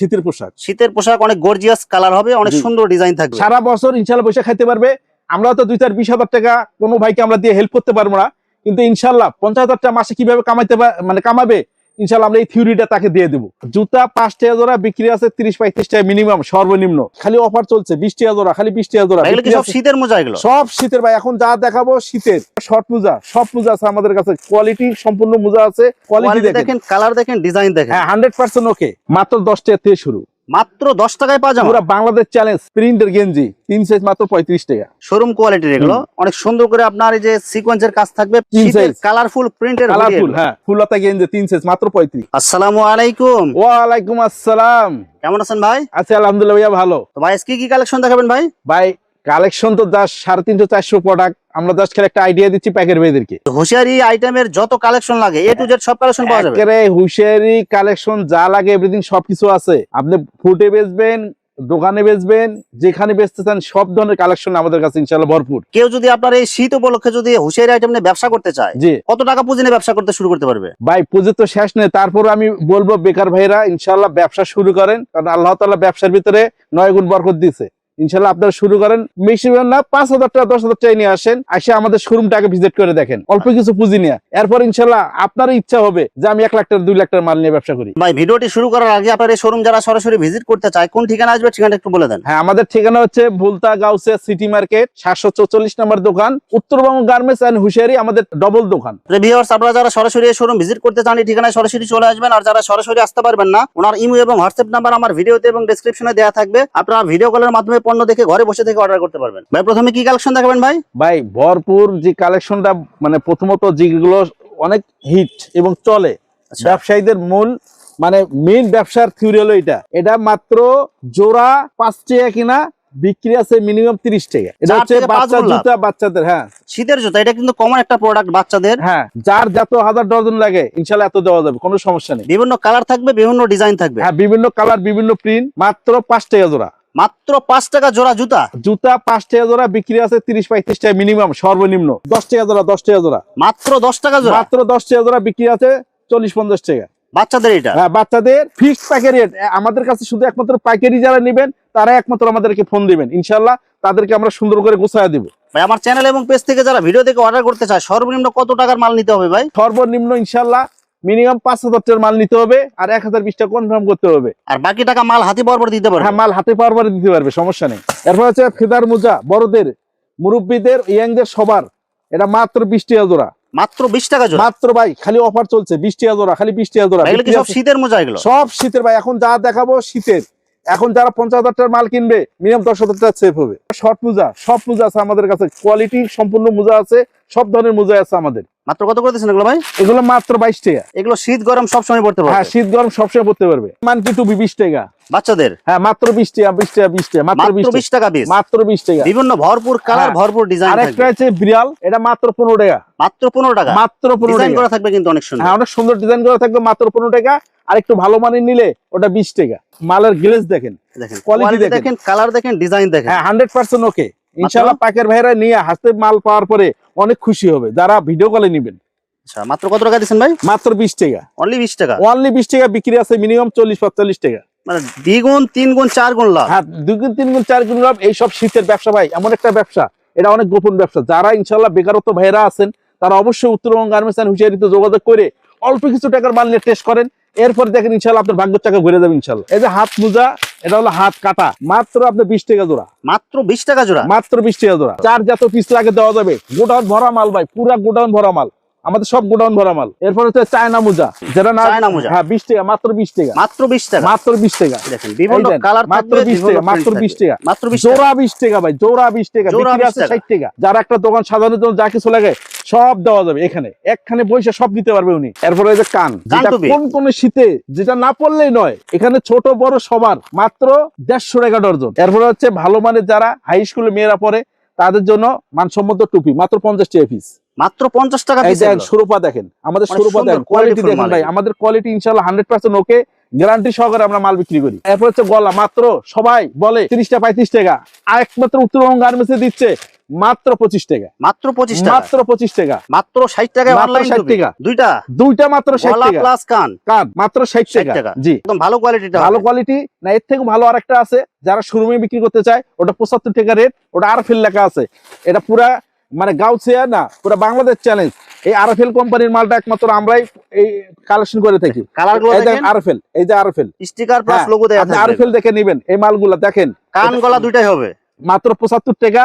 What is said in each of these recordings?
শীতের পোশাক। শীতের পোশাক অনেক গর্জিয়াস কালার হবে অনেক সুন্দর ডিজাইন থাকবে। সারা বছর ইনশাল্লাহ বসে খাইতে পারবে। আমরা তো দুই চার বিশ হাজার টাকা কোনো ভাইকে আমরা দিয়ে হেল্প করতে পারব না। কিন্তু ইনশাল্লাহ পঞ্চাশ হাজার টাকা মাসে কীভাবে কামাইতে মানে কামাবে ইনশাল্লাহ আমরা এই থিওরিটা তাকে দিয়ে দেবো। জুতা পাঁচ টাকা জোড়া বিক্রি আছে তিরিশ পঁয়ত্রিশ টাকা মিনিমাম সর্বনিম্ন। খালি অফার চলছে বিশ টাকা জোড়া খালি বিশ টাকা জোড়া সব শীতের মোজা এগুলো? সব শীতের ভাই এখন যা দেখাবো শীতের শর্ট মোজা সব মোজা আছে আমাদের কাছে কোয়ালিটি সম্পূর্ণ মোজা আছে কোয়ালিটি দেখেন। কালার দেখেন ডিজাইন দেখেন। হ্যাঁ হান্ড্রেড পার্সেন্ট ওকে মাত্র দশ টাকা থেকে শুরু। মাত্র দশ টাকায় পাওয়া যাবে। পুরো বাংলাদেশ চ্যালেঞ্জ প্রিন্টের গেঞ্জি তিন সাইজ মাত্র পঁয়ত্রিশ টাকা। শোরুম কোয়ালিটির এগুলো। অনেক সুন্দর করে আপনার এই যে সিকোয়েন্সের কাজ থাকবে। কালারফুল প্রিন্টের কালারফুল হ্যাঁ ফুলতা গেঞ্জি তিন সাইজ মাত্র পঁয়ত্রিশ। আসসালামু আলাইকুম। ওয়ালাইকুম আসসালাম। কেমন আছেন ভাই? আছি আলহামদুলিল্লাহ ভাইয়া ভালো। তো ভাই কি কি কালেকশন দেখাবেন ভাই? ভাই কালেকশন তো জাস্ট সাড়ে তিনশো চারশো প্রোডাক্ট আমরা জাস্ট খালি একটা আইডিয়া দিচ্ছি প্যাকের ভাইদেরকে। হুশিয়ারি আইটেমের যত কালেকশন লাগে এ টু জেড সব কালেকশন পাওয়া যাবে। একেবারে হুশিয়ারি কালেকশন যা লাগে এভরিথিং সবকিছু আছে। আপনি ফুটে বেচবেন দোকানে বেচবেন যেখানে বেচতে চান সব ধরনের কালেকশন আমাদের কাছে ইনশাল্লাহ ভরপুর। কেউ যদি আপনার এই শীত উপলক্ষে যদি হুশিয়ারি আইটেম নিয়ে ব্যবসা করতে চায় জি। কত টাকা পুঁজি নিয়ে ব্যবসা করতে শুরু করতে পারবে? ভাই পুজো তো শেষ নেই তারপর আমি বলব বেকার ভাইরা ইনশাল্লাহ ব্যবসা শুরু করেন কারণ আল্লাহ তাআলা ব্যবসার ভিতরে নয় গুণ বরকত দিছে ইনশাল্লাহ আপনারা শুরু করেন। বেশি না পাঁচ হাজার টাকা দশ হাজার টাকা নিয়ে আসেন। এসে আমাদের শোরুমটাকে ভিজিট করে দেখেন। অল্প কিছু পুঁজি নিয়ে। এরপর ইনশাল্লাহ আপনার ইচ্ছা হবে যে আমি এক লাখ টাকা দুই লাখ টাকার মাল নিয়ে ব্যবসা করি। ভাই ভিডিওটি শুরু করার আগে আপনার এই শোরুম যারা সরাসরি ভিজিট করতে চায় কোন ঠিকানা আসবে ঠিকানা একটু বলে দেন। হ্যাঁ আমাদের ঠিকানা হচ্ছে ভুলতা গাউসে সিটি মার্কেট সাতশো চৌচল্লিশ নম্বর দোকান উত্তরবঙ্গ গার্মেন্টস অ্যান্ড হুশিয়ারি আমাদের ডবল দোকান। ভিউয়ার্স আপনারা যারা সরাসরি এই শোরুম ভিজিট করতে চান এই ঠিকানায় সরাসরি চলে আসবেন। আর যারা সরাসরি আসতে পারবেন না ওনার ইমো এবং হোয়াটসঅ্যাপ নাম্বার আমার ভিডিওতে এবং ডেসক্রিপশনে দেওয়া থাকবে। আপনারা ভিডিও কলের মাধ্যমে পণ্য দেখে ঘরে বসে থেকে অর্ডার করতে পারবেন। ভাই প্রথমে কি কালেকশন দেখাবেন ভাই? ভাই ভরপুর যে কালেকশনটা মানে প্রথমত যেগুলো অনেক হিট এবং চলে আচ্ছা। ব্যবসায়ীদের মূল মানে মেইন ব্যবসার থিওরি হলো এটা। এটা মাত্র জোড়া পাঁচ টাকা কিনা বিক্রি আছে মিনিমাম তিরিশ টাকা। এটা হচ্ছে বাচ্চা জুতা বাচ্চাদের হ্যাঁ। শীতের জুতা এটা কিন্তু কমন একটা প্রোডাক্ট বাচ্চাদের। হ্যাঁ যার যত হাজার ডজন লাগে ইনশাল্লাহ এত দেওয়া যাবে কোনো সমস্যা নেই। বিভিন্ন কালার থাকবে বিভিন্ন ডিজাইন থাকবে। হ্যাঁ বিভিন্ন কালার বিভিন্ন প্রিন্ট মাত্র পাঁচ টাকা জোড়া। মাত্র পাঁচ টাকা জোড়া জুতা? জুতা পাঁচ টাকা জোড়া বিক্রি আছে তিরিশ পঁয়ত্রিশ টাকা মিনিমাম সর্বনিম্ন। দশ টাকা জোড়া দশ টাকা জোড়া। মাত্র দশ টাকা জোড়া? মাত্র দশ টাকা জোড়া বিক্রি আছে চল্লিশ পঞ্চাশ টাকা। বাচ্চাদের এটা? হ্যাঁ বাচ্চাদের ফিক্সড পাইকারি রেট আমাদের কাছে শুধু একমাত্র পাইকারি যারা নেবেন তারা একমাত্র আমাদেরকে ফোন দিবেন। ইনশাল্লাহ তাদেরকে আমরা সুন্দর করে গোছায় দিব। ভাই আমার চ্যানেল এবং পেজ থেকে যারা ভিডিও দেখে অর্ডার করতে চায় সর্বনিম্ন কত টাকার মাল নিতে হবে ভাই? সর্বনিম্ন ইনশাল্লাহ মিনিমাম পাঁচ হাজার টাকার মাল নিতে হবে আর এক হাজার বিশটা কনফার্ম করতে হবে। আর বাকি টাকা মাল হাতে বরাবর দিতে পারবে। হ্যাঁ মাল হাতে পাওয়ার পরে দিতে পারবে সমস্যা নেই। এরপর হচ্ছে ফেদার মোজা বড়দের মুরব্বীদের ইয়াংদের সবার। এটা মাত্র বিশ টাকা জোড়া। মাত্র বিশ টাকা জোড়া? মাত্র ভাই খালি অফার চলছে বিশ টাকা জোড়া খালি বিশ টাকা জোড়া। সব শীতের মোজা এগুলো? সব শীতের ভাই এখন যা দেখাবো শীতের। এখন যারা পঞ্চাশ হাজার টাকার মাল কিনবে মিনিমাম দশ হাজার টাকা সেফ হবে। শর্ট মোজা সব মোজা আছে আমাদের কাছে। কোয়ালিটি সম্পূর্ণ মোজা আছে। সব ধরনের মোজা আছে আমাদের। মাত্র কত করতেছেন এগুলো ভাই? এগুলো মাত্র বাইশ টাকা। এগুলো শীত গরম সব সময় পড়তে হ্যাঁ শীত গরম সবসময় পড়তে পারবে। মানকি টুপি বিশ টাকা। বাচ্চাদের? হ্যাঁ মাত্র বিশ টাকা বিশ টাকা বিশ টাকা মাত্র বিশ টাকা। পিস মাত্র বিশ টাকা। বিভিন্ন ভরপুর কালার হ্যাঁ। ভরপুর ডিজাইন আরেকটা হচ্ছে বিড়াল এটা মাত্র পনেরো টাকা। মাত্র পনেরো টাকা? মাত্র পনেরো ডিজাইন করা থাকবে কিন্তু অনেক সুন্দর। হ্যাঁ অনেক সুন্দর ডিজাইন করা থাকবে মাত্র পনেরো টাকা। আর একটু ভালো মানের নিলে ওটা বিশ টাকা। মালের গ্লেজ দেখেন। দেখেন কোয়ালিটি দেখেন। দেখেন কালার দেখেন ডিজাইন দেখেন। হ্যাঁ হান্ড্রেড পার্সেন্ট ওকে ইনশাল্লাহ পাকের ভাইরা নিয়ে হাতে মাল পাওয়ার পরে অনেক খুশি হবে। যারা ভিডিও কলে নিবেন। আচ্ছা মাত্র কত টাকা দিচ্ছেন ভাই? মাত্র বিশ টাকা। অনলি বিশ টাকা? অনলি বিশ টাকা বিক্রি আছে মিনিমাম চল্লিশ পঁয়তাল্লিশ টাকা। মানে দ্বিগুণ তিন গুণ চার গুণ লাভ? হ্যাঁ দুই তিন গুণ চার গুণ লাভ এইসব শীতের ব্যবসা ভাই এমন একটা ব্যবসা এটা অনেক গোপন ব্যবসা। যারা ইনশাল্লাহ বেকারত্ব ভাইরা আছেন তারা অবশ্যই উত্তরবঙ্গ গার্মেন্টস অ্যান্ড হুশিয়ারিতে যোগাযোগ করে অল্প কিছু টাকার মাল নিয়ে টেস্ট করেন। এরপর দেখেন ইনশাল্লাহ আপনার ভাগ্যের টাকা ঘুরে যাবে ইনশাল্লাহ এই যে হাত মোজা এটা হলো হাত কাটা। মাত্র আপনার বিশ টাকা জোড়া। মাত্র বিশ টাকা জোড়া? মাত্র বিশ টাকা জোড়া। চার জাতীয় পিস লাগে দেওয়া যাবে। গোডাউন ভরা মাল ভাই পুরা গোডাউন ভরা মাল। আমাদের সব গোডাউন ভরা মাল। এরপর হচ্ছে চায়না মোজা যেটা না চায়না মোজা। হ্যাঁ বিশ টাকা মাত্র বিশ টাকা। মাত্র বিশ টাকা। মাত্র বিশ টাকা। দেখেন বিভিন্ন কালার মাত্র 20 টাকা, মাত্র 20 টাকা। মাত্র বিশ টাকা। জোড়া বিশ টাকা ভাই জোড়া বিশ টাকা। বিক্রি আছে টাকা। ষাট টাকা। যারা একটা দোকান জন্য যা কিছু লাগে সব দেওয়া যাবে এখানে। একখানে বসে সব দিতে পারবে উনি। এরপরে যে কান যেটা কোন কোন শীতে যেটা না পড়লেই নয় এখানে ছোট বড় সবার মাত্র দেড়শো টাকা ডর্জন। এরপরে হচ্ছে ভালো মানের যারা হাই স্কুলে মেয়েরা পড়ে তাদের জন্য মানসম্মত টুপি মাত্র পঞ্চাশ টাকা পিস মাত্র পঞ্চাশ টাকা এই পিস দেখেন সুরপা দেখেন। আমাদের অনেক সুরপা দেখেন কোয়ালিটি দেখেন ভাই। আমাদের কোয়ালিটি ইনশাল্লাহ হান্ড্রেড পার্সেন্ট ওকে গ্যারান্টি সহকারে আমরা মাল বিক্রি করি। এরপর হচ্ছে গলা মাত্র সবাই বলে তিরিশ টাকা পঁয়ত্রিশ টাকা। আর একমাত্র উত্তরবঙ্গ গার্মেন্টসে দিচ্ছে মাত্র পঁচিশ টাকা। মাত্র পঁচিশ মাত্র পঁচিশ টাকা। মাত্র ষাট টাকায় মাত্র 60 টাকা। দুইটা? দুইটা মাত্র ষাট টাকা। প্লাস কান। কান মাত্র ষাট টাকা। টাকা। জি। একদম ভালো কোয়ালিটিটা ভালো কোয়ালিটি না এর থেকে ভালো আরেকটা আছে যারা শোরুমে বিক্রি করতে চায় ওটা পঁচাত্তর টাকা রেট ওটা আরফেল লেখা আছে। এটা পুরা মানে গাউছিয়া না পুরো বাংলাদেশ চ্যালেঞ্জ এই আরফেল কোম্পানির মালটা একমাত্র আমরাই এই কালেকশন করে থাকি। কালারগুলো এই দেখেন দেখেন? আরফেল এই যে আরফেল স্টিকার প্লাস লোগো দেয়া আরফেল দেখে নেবেন এই মালগুলো দেখেন। কান গলা দুইটাই হবে। মাত্র পঁচাত্তর টাকা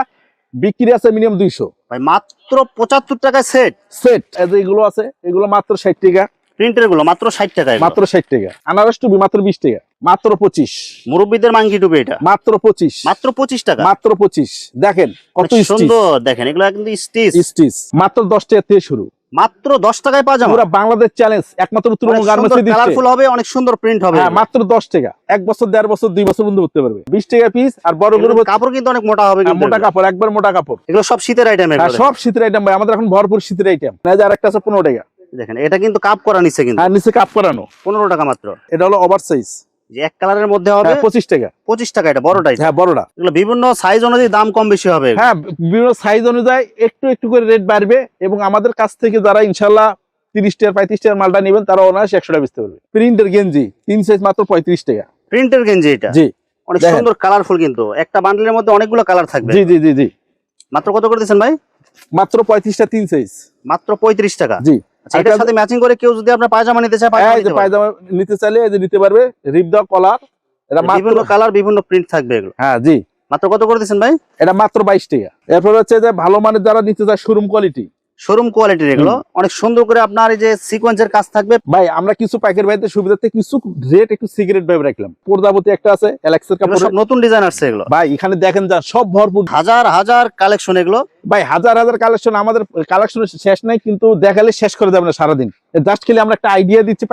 বিক্রি আছে মিনিমাম দুইশো। ভাই মাত্র পঁচাত্তর টাকায় সেট সেট এই যে এগুলো আছে এগুলো মাত্র ষাট টাকা। প্রিন্টেরগুলো মাত্র ষাট টাকায় মাত্র ষাট টাকা। আনারস টুবি মাত্র বিশ টাকা। মাত্র পঁচিশ। মুরব্বীদের মাংকি টুপি এটা। মাত্র পঁচিশ। মাত্র পঁচিশ টাকা। মাত্র পঁচিশ। দেখেন কত সুন্দর দেখেন এগুলো কিন্তু স্টিচ স্টিচ মাত্র দশ টাকা থেকে শুরু। মাত্র দশ টাকায় পাজামা। পুরো বাংলাদেশ চ্যালেঞ্জ একমাত্র উত্তরবঙ্গ গার্মেন্টসে দিচ্ছে। কালারফুল হবে অনেক সুন্দর প্রিন্ট হবে হ্যাঁ মাত্র দশ টাকা। এক বছর দেড় বছর দুই বছর বন্ধু করতে পারবে। বিশ টাকা পিস আর বড় এগুলোর কাপড় কিন্তু অনেক মোটা হবে কিন্তু মোটা কাপড় একবার মোটা কাপড়। এগুলো সব শীতের আইটেম হ্যাঁ সব শীতের আইটেম ভাই। আমাদের এখন ভরপুর শীতের আইটেম আর একটা আছে পনেরো টাকা। দেখেন এটা কিন্তু কাপ করা নিচ্ছে কিন্তু। আর নিচে কাপ করানো। পনেরো টাকা মাত্র। এটা হলো ওভার সাইজ যে এক কালারের মধ্যে হবে পঁচিশ টাকা। পঁচিশ টাকা এটা বড়টাই হ্যাঁ বড়টা। এগুলো বিভিন্ন সাইজ অনুযায়ী দাম কম বেশি হবে। হ্যাঁ বিভিন্ন সাইজ অনুযায়ী একটু একটু করে রেট বাড়বে এবং আমাদের কাছ থেকে যারা ইনশাল্লাহ তিরিশ টাকা পঁয়ত্রিশ টাকার মালটা নেবেন তারা অনায়াসে একশো টাকা বেচতে পারবে। প্রিন্টের গেঞ্জি তিন সাইজ মাত্র পঁয়ত্রিশ টাকা। প্রিন্টের গেঞ্জি এটা? জি। অনেক সুন্দর কালারফুল কিন্তু। একটা বান্ডেলের মধ্যে অনেকগুলো কালার থাকবে। জি জি জি জি। মাত্র কত করে দিচ্ছেন ভাই? মাত্র পঁয়ত্রিশটা তিন সাইজ মাত্র পঁয়ত্রিশ টাকা। জি। এটার সাথে ম্যাচিং করে কেউ যদি আপনার পায়জামা নিতে চায় পায়জামা নিতে চাইলে এই যে নিতে পারবে রিপ দেওয়া কলার এটা বিভিন্ন কালার বিভিন্ন প্রিন্ট থাকবে এগুলো। হ্যাঁ জি। মাত্র কত করে দিচ্ছেন ভাই? এটা মাত্র বাইশ টাকা। এরপর হচ্ছে যে ভালো মানের যারা নিতে চায় শোরুম কোয়ালিটি শোরুম কোয়ালিটির এগুলো। অনেক সুন্দর করে আপনার এই যে সিকোয়েন্সের কাজ থাকবে। ভাই আমরা কিছু পাইকারি ভাইদের সুবিধাতে কিছু রেট একটু সিগারেট ভাবে রাখলাম। প্রজাপতি একটা আছে অ্যালেক্সের কাপড় সব নতুন ডিজাইন আসছে এগুলো। ভাই এখানে দেখেন যা সব ভরপুর। হাজার হাজার কালেকশন এগুলো। ভাই হাজার হাজার কালেকশন আমাদের কালেকশন শেষ নাই কিন্তু দেখালে শেষ করে যাবে না সারাদিন। জাস্ট খেলে আমরা একটা আইডিয়া দিচ্ছি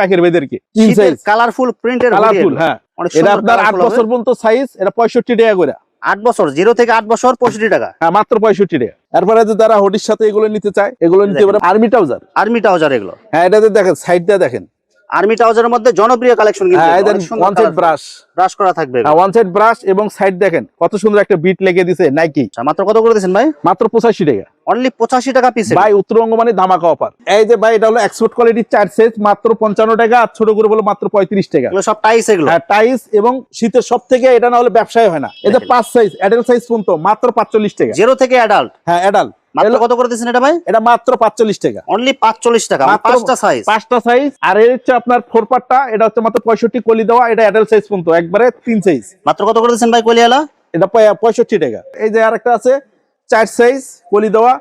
তিন সাইজ কালারফুল প্রিন্টের কালারফুল হ্যাঁ। এটা আপনার আট বছর পর্যন্ত সাইজ এটা পঁয়ষট্টি টাকা করে। আট বছর জিরো থেকে আট বছর পঁয়ষট্টি টাকা। হ্যাঁ মাত্র পঁয়ষট্টি টাকা। এরপরে যে যারা হোডির সাথে এগুলো নিতে চায় এগুলো নিতে পারে আর্মি ট্রাউজার আর্মি ট্রাউজার এগুলো হ্যাঁ এটাতে দেখেন সাইডটা দেখেন। আর্মি ট্রাউজারের মধ্যে জনপ্রিয় কালেকশন কিন্তু হ্যাঁ ওয়ান সাইড ব্রাশ ব্রাশ করা থাকবে। হ্যাঁ ওয়ান সাইড ব্রাশ এবং সাইড দেখেন কত সুন্দর একটা বিট লেগে দিছে নাইকি আচ্ছা, মাত্র কত করে দিচ্ছেন ভাই? মাত্র পঁচাশি টাকা। অনলি পঁচাশি টাকা পিস ভাই উত্তরবঙ্গ মানে ধামাকা অফার এই যে ভাই এটা হলো এক্সপোর্ট কোয়ালিটির চার মাত্র পঞ্চান্ন টাকা আর ছোট করে বলো মাত্র পঁয়ত্রিশ টাকা। এগুলো সব টাইস এগুলো। হ্যাঁ টাইস এবং শীতের সব থেকে এটা না হলে ব্যবসায় হয় না। এটা পাঁচ সাইজ অ্যাডাল্ট সাইজ পর্যন্ত মাত্র পাঁচচল্লিশ টাকা। জিরো থেকে অ্যাডাল্ট হ্যাঁ অ্যাডাল্ট মাত্র কত করে দিচ্ছেন এটা ভাই? এটা মাত্র পাঁচচল্লিশ টাকা। অনলি পাঁচচল্লিশ টাকা পাঁচটা সাইজ পাঁচটা সাইজ আর এর হচ্ছে আপনার ফোর পার্টটা এটা হচ্ছে মাত্র পঁয়ষট্টি কলি দেওয়া এটা অ্যাডাল্ট সাইজ পর্যন্ত একবারে তিন সাইজ মাত্র কত করে দিচ্ছেন ভাই কলিয়ালা? এটা পঁয়- পঁয়ষট্টি টাকা। এই যে আরেকটা আছে চার সাইজ কলি দেওয়া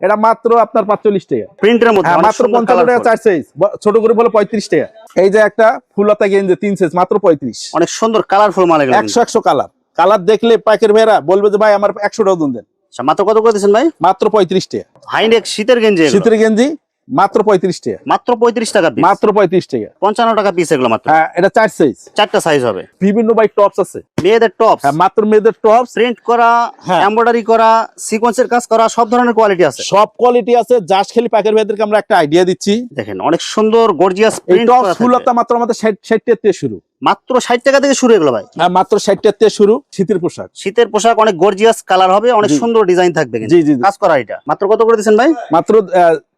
এটা মাত্র আপনার পাঁচচল্লিশ টাকা। প্রিন্টের মধ্যে হ্যাঁ মাত্র টাকা চার সাইজ ছোট করে বলে পঁয়ত্রিশ টাকা। এই যে একটা ফুলতা গেঞ্জি তিন সাইজ মাত্র পঁয়ত্রিশ। অনেক সুন্দর কালারফুল মাল এগুলো। একশো একশো কালার কালার দেখলে পাইকের ভাইরা বলবে যে ভাই আমার একশো ডজন দেন। মাত্র কত করে দিচ্ছেন ভাই? মাত্র পঁয়ত্রিশ টাকা হাইনেক শীতের গেঞ্জি শীতের গেঞ্জি মাত্র পঁয়ত্রিশ টাকা মাত্র পঁয়ত্রিশ টাকা মাত্র পঁয়ত্রিশ টাকা। পঞ্চান্ন টাকা পিস এগুলো মাত্র? হ্যাঁ এটা চার সাইজ চারটা সাইজ হবে। বিভিন্ন বাই টপস আছে। মেয়েদের টপস হ্যাঁ মাত্র মেয়েদের টপস প্রিন্ট করা। এমব্রয়ডারি করা সিকোয়েন্সের কাজ করা সব ধরনের কোয়ালিটি আছে? সব কোয়ালিটি আছে। জাস্ট খেলি পাইকারি ভাইদেরকে আমরা একটা আইডিয়া দিচ্ছি। দেখেন অনেক সুন্দর গর্জিয়াস প্রিন্ট টপস ফুলতা মাত্র আমাদের ষাট ষাট থেকে শুরু। মাত্র ষাট টাকা থেকে শুরু এগুলো ভাই। হ্যাঁ মাত্র ষাট টাকা থেকে শুরু শীতের পোশাক। শীতের পোশাক অনেক গর্জিয়াস কালার হবে অনেক সুন্দর ডিজাইন থাকবে। জি জি। কাজ করা এটা। মাত্র কত করে দিচ্ছেন ভাই? মাত্র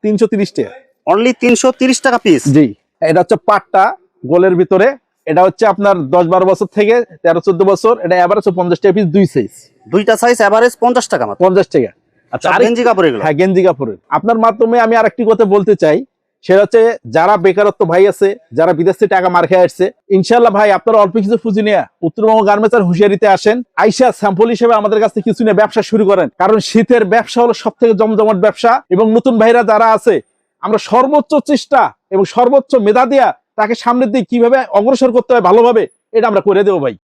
তিনশো তিরিশ টাকা। অনলি তিনশো তিরিশ টাকা পিস জি। এটা হচ্ছে পাটটা গোলের ভিতরে। এটা হচ্ছে আপনার দশ বারো বছর থেকে তেরো চোদ্দ বছর। এটা এভারেজ পঞ্চাশ টাকা পিস দুই সাইজ দুইটা সাইজ এভারেজ পঞ্চাশ টাকা পঞ্চাশ টাকা। আচ্ছা গেঞ্জি কাপড় এগুলো? হ্যাঁ গেঞ্জি কাপড়ের। আপনার মাধ্যমে আমি আরেকটি কথা বলতে চাই। সেটা হচ্ছে যারা বেকারত্ব ভাই আছে, যারা বিদেশ থেকে টাকা মার খেয়ে আসছে ইনশাল্লাহ ভাই আপনারা অল্প কিছু পুঁজি নিয়ে উত্তরবঙ্গ গার্মেন্টস হুঁশিয়ারিতে আসেন। আইসা স্যাম্পল হিসেবে আমাদের কাছ কিছু নিয়ে ব্যবসা শুরু করেন। কারণ শীতের ব্যবসা হলো সব থেকে জমজমাট ব্যবসা এবং নতুন ভাইরা যারা আছে, আমরা সর্বোচ্চ চেষ্টা এবং সর্বোচ্চ মেধা দিয়া তাকে সামনের দিকে কীভাবে অগ্রসর করতে হয় ভালোভাবে, এটা আমরা করে দেবো ভাই।